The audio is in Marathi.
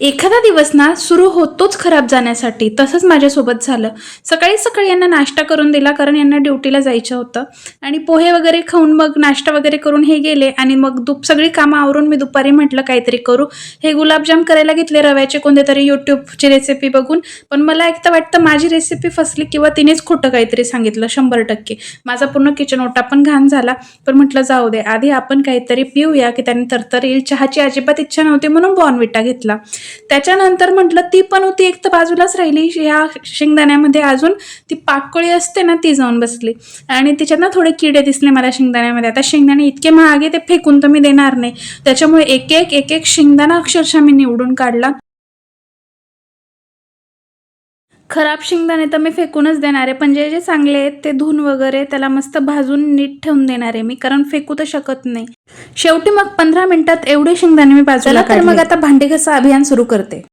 एखादा दिवस ना सुरू होतोच खराब जाण्यासाठी. तसंच माझ्यासोबत झालं. सकाळी सकाळी यांना नाश्ता करून दिला कारण यांना ड्युटीला जायचं होतं. आणि पोहे वगैरे खाऊन मग नाश्ता वगैरे करून हे गेले आणि मग दुप सगळी कामं आवरून मी दुपारी म्हटलं काहीतरी करू. हे गुलाबजाम करायला घेतले रव्याचे कोणते तरी यूट्यूबची रेसिपी बघून. पण मला एक तर वाटतं माझी रेसिपी फसली किंवा तिनेच खोटं काहीतरी सांगितलं शंभर टक्के. माझा पूर्ण किचन ओटा पण घाण झाला. पण म्हटलं जाऊ दे आधी आपण काहीतरी पिऊया की त्याने तरतर येईल चहाची अजिबात इच्छा नव्हती म्हणून बॉर्नविटा घेतला. त्याच्यानंतर म्हटलं ती पण होती एक तर बाजूलाच राहिली. ह्या शेंगदाण्यामध्ये अजून ती पाकळी असते ना ती जाऊन बसली. आणि तिच्यात ना थोडे किडे दिसले मला शेंगदाण्यामध्ये. आता शेंगदाणे इतके महागे ते फेकून तर मी देणार नाही. त्याच्यामुळे एक एक एक एक शेंगदाणा अक्षरशः मी निवडून काढला. खराब शेंगदाणे तर मी फेकूनच देणार आहे. पण जे जे चांगले आहेत ते धुवून वगैरे त्याला मस्त भाजून नीट ठेवून देणार आहे मी कारण फेकू तर शकत नाही. शेवटी मग पंधरा मिनिटात एवढे शेंगदाणे मी बाजूला तर मग आता भांडी घासा अभियान सुरू करते.